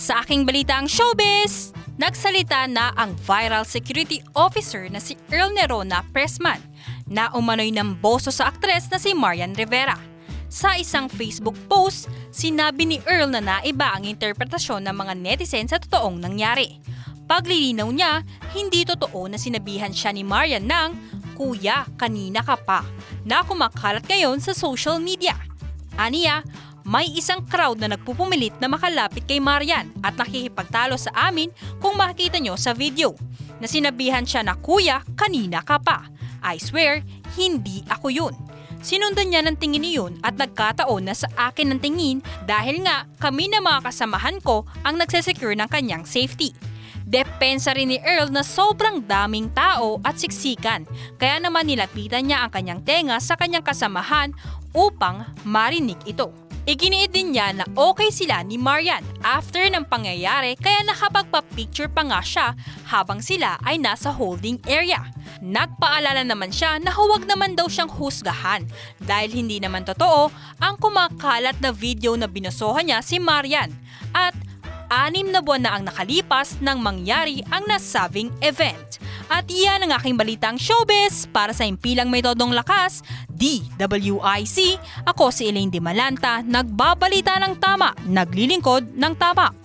sa aking balitang showbiz! Nagsalita na ang viral security officer na si Earl Nerona Pressman na umano'y namboso sa aktres na si Marian Rivera. Sa isang Facebook post, sinabi ni Earl na naiba ang interpretasyon ng mga netizen sa totoong nangyari. Paglilinaw niya, hindi totoo na sinabihan siya ni Marian ng Kuya, kanina ka pa, na kumakalat ngayon sa social media. Aniya, may isang crowd na nagpupumilit na makalapit kay Marian at nakikipagtalo sa amin kung makikita nyo sa video na sinabihan siya na kuya kanina ka pa. I swear, hindi ako yun. Sinundan niya ng tingin niyon at nagkataon na sa akin ng tingin dahil nga kami na mga kasamahan ko ang nagsesecure ng kanyang safety. Depensa rin ni Earl na sobrang daming tao at siksikan, kaya naman nilapitan niya ang kanyang tenga sa kanyang kasamahan upang marinig ito. Iginiit din niya na okay sila ni Marian after ng pangyayari kaya nakapagpa-picture pa nga siya habang sila ay nasa holding area. Nagpaalala naman siya na huwag naman daw siyang husgahan dahil hindi naman totoo ang kumakalat na video na binosohan niya si Marian at anim na buwan na ang nakalipas nang mangyari ang nasabing event. At iyan ang aking balitang showbiz para sa impilang may todong lakas, DWIC. Ako si Elaine Di Malanta, nagbabalita ng tama, naglilingkod ng tama.